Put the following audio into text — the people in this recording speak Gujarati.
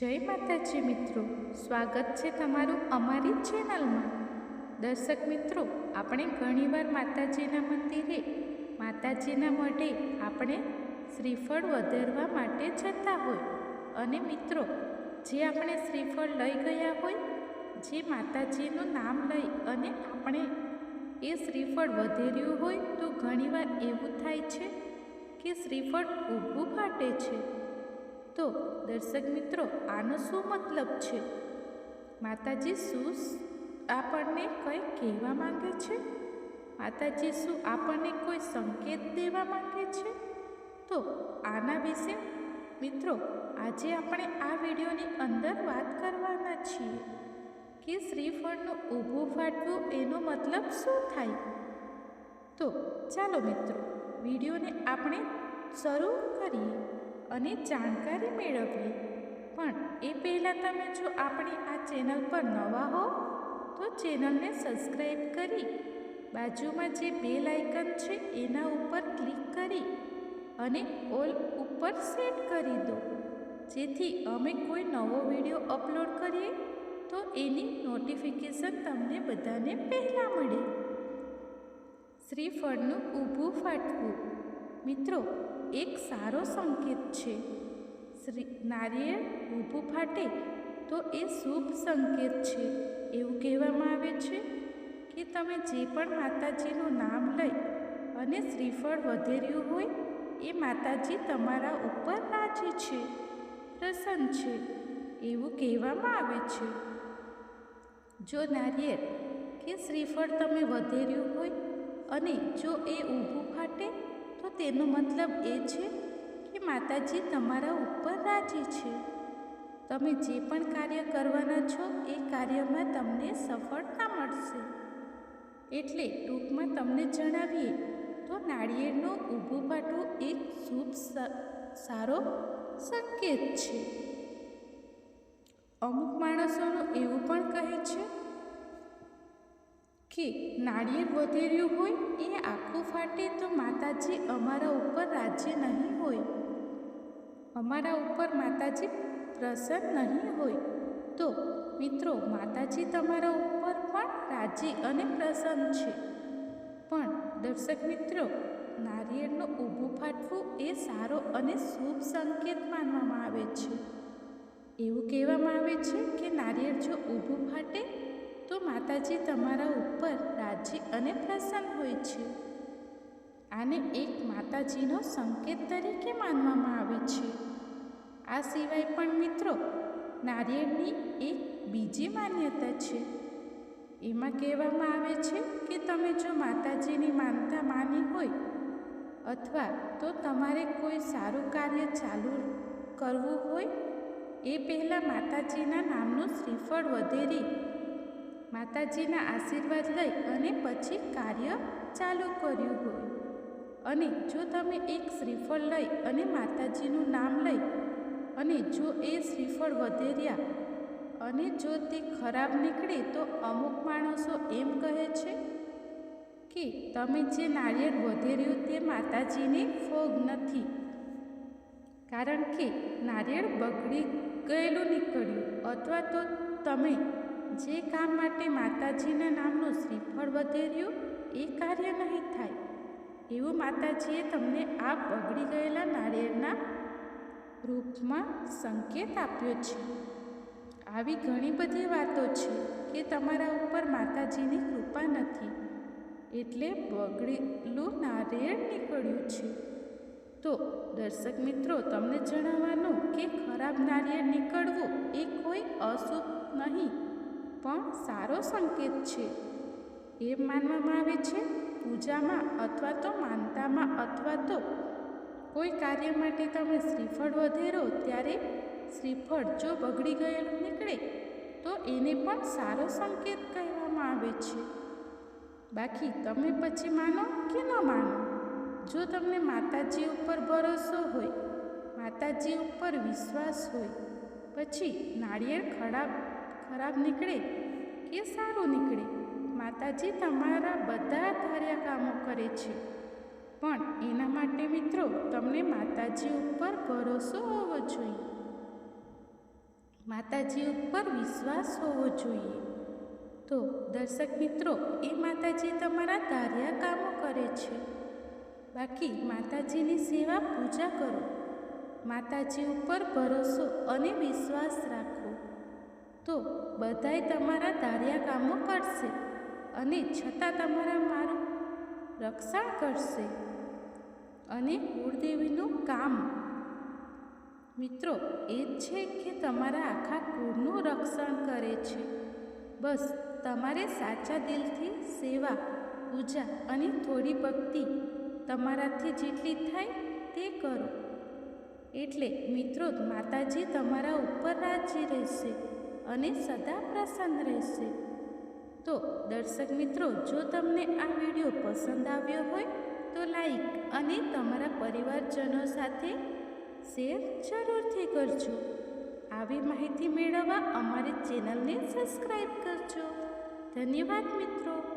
જય માતાજી મિત્રો. સ્વાગત છે તમારું અમારી ચેનલમાં. દર્શક મિત્રો, આપણે ઘણીવાર માતાજીના મંદિરે, માતાજીના મઢે આપણે શ્રીફળ વધારવા માટે જતા હોય. અને મિત્રો, જે આપણે શ્રીફળ લઈ ગયા હોય, જે માતાજીનું નામ લઈ અને આપણે એ શ્રીફળ વધેર્યું હોય, તો ઘણીવાર એવું થાય છે કે શ્રીફળ ઊભું ફાટે છે. તો દર્શક મિત્રો, આનો શું મતલબ છે? માતાજી શું આપણને કંઈ કહેવા માંગે છે? માતાજી શું આપણને કોઈ સંકેત દેવા માંગે છે? તો આના વિશે મિત્રો, આજે આપણે આ વિડીયોની અંદર વાત કરવાના છીએ કે શ્રીફળનું ઊભું ફાટવું એનો મતલબ શું થાય? તો ચાલો મિત્રો, વિડીયોને આપણે શરૂ કરીએ. અને જાણકારી મેળવીએ પણ એ પહેલાં તમે જો આપણી આ ચેનલ પર નવા હો, તો ચેનલને સબસ્ક્રાઈબ કરી, બાજુમાં જે બેલ આઇકન છે એના ઉપર ક્લિક કરી અને ઓલ ઉપર સેટ કરી દો. જેથી અમે કોઈ નવો વીડિયો અપલોડ કરીએ, તો એની નોટિફિકેશન તમને બધાને પહેલાં મળે. શ્રીફળનું ઊભું ફાટવું મિત્રો એક સારો સંકેત છે. શ્રી નારિયેળ ઊભું ફાટે તો એ શુભ સંકેત છે. એવું કહેવામાં આવે છે કે તમે જે પણ માતાજીનું નામ લઈ અને શ્રીફળ વધેર્યું હોય, એ માતાજી તમારા ઉપર રાજી છે. પ્રસન્ન છે. એવું કહેવામાં આવે છે. જો નારિયેળ કે શ્રીફળ તમે વધેર્યું હોય અને જો એ ઊભું ફાટે તેનો મતલબ એ છે કે માતાજી તમારા ઉપર રાજી છે. તમે જે પણ કાર્ય કરવાના છો, એ કાર્યમાં તમને સફળતા મળશે. એટલે ટૂંકમાં તમને જણાવીએ, તો નાળિયેરનું ઊભું પાટું એક શુભ સારો સંકેત છે. કે નાળિયેર વધેર્યું હોય, એ આખું ફાટે તો માતાજી અમારા ઉપર રાજ્ય નહીં હોય. અમારા ઉપર માતાજી પ્રસન્ન નહીં હોય. તો મિત્રો, માતાજી તમારા ઉપર પણ રાજી અને પ્રસન્ન છે. પણ દર્શક મિત્રો નારિયેળનું ઊભું ફાટવું એ સારો અને શુભ સંકેત માનવામાં આવે છે. એવું કહેવામાં આવે છે કે નારિયેળ જો ઊભું ફાટે તો માતાજી તમારા ઉપર રાજી અને પ્રસન્ન હોય છે. આને એક માતાજીનો સંકેત તરીકે માનવામાં આવે છે. આ સિવાય પણ મિત્રો, નારિયેળની એક બીજી માન્યતા છે. એમાં કહેવામાં આવે છે કે તમે જો માતાજીની માનતા માની હોય અથવા તો તમારે કોઈ સારું કાર્ય ચાલુ કરવું હોય, એ પહેલાં માતાજીના નામનું શ્રીફળ વધેરી માતાજીના આશીર્વાદ લઈ અને પછી કાર્ય ચાલુ કર્યું હોય. અને જો તમે એક શ્રીફળ લઈ અને માતાજીનું નામ લઈ અને જો એ શ્રીફળ વધેર્યા અને જો તે ખરાબ નીકળે તો અમુક માણસો એમ કહે છે કે તમે જે નાળિયેર વધેર્યું તે માતાજીને ફોગ નથી. કારણ કે નાળિયેર બગડી ગયેલું નીકળ્યું અથવા તો તમે જે કામ માટે માતાજીના નામનું શ્રીફળ વધેર્યું, એ કાર્ય નહીં થાય. એવું માતાજીએ તમને આ બગડી ગયેલા નાળિયેરના રૂપમાં સંકેત આપ્યો છે. આવી ઘણી બધી વાતો છે કે તમારા ઉપર માતાજીની કૃપા નથી, એટલે બગડેલું નારિયેળ નીકળ્યું છે. તો દર્શક મિત્રો, તમને જણાવવાનું કે ખરાબ નારિયેળ નીકળવું એ કોઈ અશુભ નહીં. પણ સારો સંકેત છે. એ માનવામાં આવે છે, પૂજામાં અથવા તો માનતામાં અથવા તો કોઈ કાર્ય માટે તમે શ્રીફળ વધેરો ત્યારે શ્રીફળ જો બગડી ગયેલું નીકળે, તો એને પણ સારો સંકેત કહેવામાં આવે છે. બાકી તમે પછી માનો કે ન માનો, જો તમને માતાજી ઉપર ભરોસો હોય, માતાજી ઉપર વિશ્વાસ હોય, પછી નાળિયેર ખરાબ ખરાબ નીકળે કે સારું નીકળે? માતાજી તમારા બધા ધાર્યા કામો કરે છે. પણ એના માટે મિત્રો, તમને માતાજી ઉપર ભરોસો હોવો જોઈએ. માતાજી ઉપર વિશ્વાસ હોવો જોઈએ. તો દર્શક મિત્રો, એ માતાજી તમારા ધાર્યા કામો કરે છે. બાકી માતાજીની સેવા પૂજા કરો. માતાજી ઉપર ભરોસો અને વિશ્વાસ રાખો. તો બધાય તમારા ધાર્યા કામો કરશે અને છતાં તમારા મારું રક્ષણ કરશે અને કુળદેવીનું કામ. મિત્રો, એ જ છે કે તમારા આખા કુળનું રક્ષણ કરે છે. બસ, તમારે સાચા દિલથી સેવા, પૂજા અને થોડી ભક્તિ તમારાથી જેટલી થાય તે કરો. એટલે મિત્રો, માતાજી તમારા ઉપર રાજી રહેશે. અને સદા પ્રસન્ન રહેશે. તો દર્શક મિત્રો, જો તમને આ વીડિયો પસંદ આવ્યો હોય, તો લાઈક અને તમારા પરિવારજનો સાથે શેર જરૂરથી કરજો. આવી માહિતી મેળવવા અમારી ચેનલને સબસ્ક્રાઈબ કરજો. ધન્યવાદ મિત્રો.